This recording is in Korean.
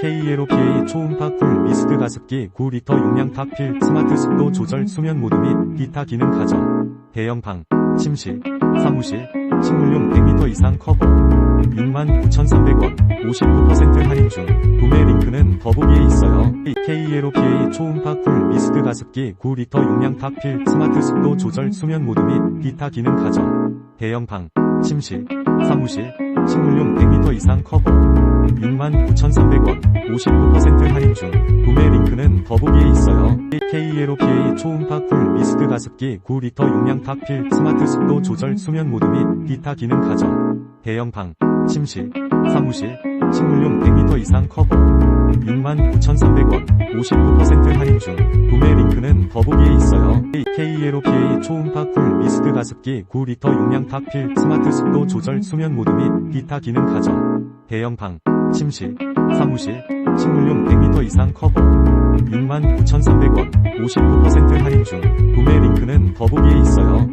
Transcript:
K예로 PA 초음파 쿨 미스트 가습기 9리터 용량 탑필 스마트 습도 조절 수면 모드 및 기타 기능 가전. 대형 방 침실 사무실 식물용 100m 이상 커버. 69,300원 59% 할인 중. 구매 링크는 더보기에 있어요. K예로 PA 초음파 쿨 미스트 가습기 9리터 용량 탑필 스마트 습도 조절 수면 모드 및 기타 기능 가전. 대형 방 침실 사무실 식물용 100m 이상 커버 69,300원 59% 할인 중 구매 링크는 더보기에 있어요. K예로 PA 초음파 쿨 미스트 가습기 9리터 용량 탑필 스마트 습도 조절 수면 모드 및 기타 기능 가전. 대형 방 침실 사무실 식물용 100m 이상 커버. 69,300원 59% 할인 중 구매 링크는 더보기에 있어요. K예로 PA 초음파 쿨 미스트 가습기 9리터 용량 탑필 스마트 습도 조절 수면 모드 및 기타 기능 가전. 대형 방 침실 사무실 식물용 100m 이상 커버. 69,300원 59% 할인 중 구매 링크는 더보기에 있어요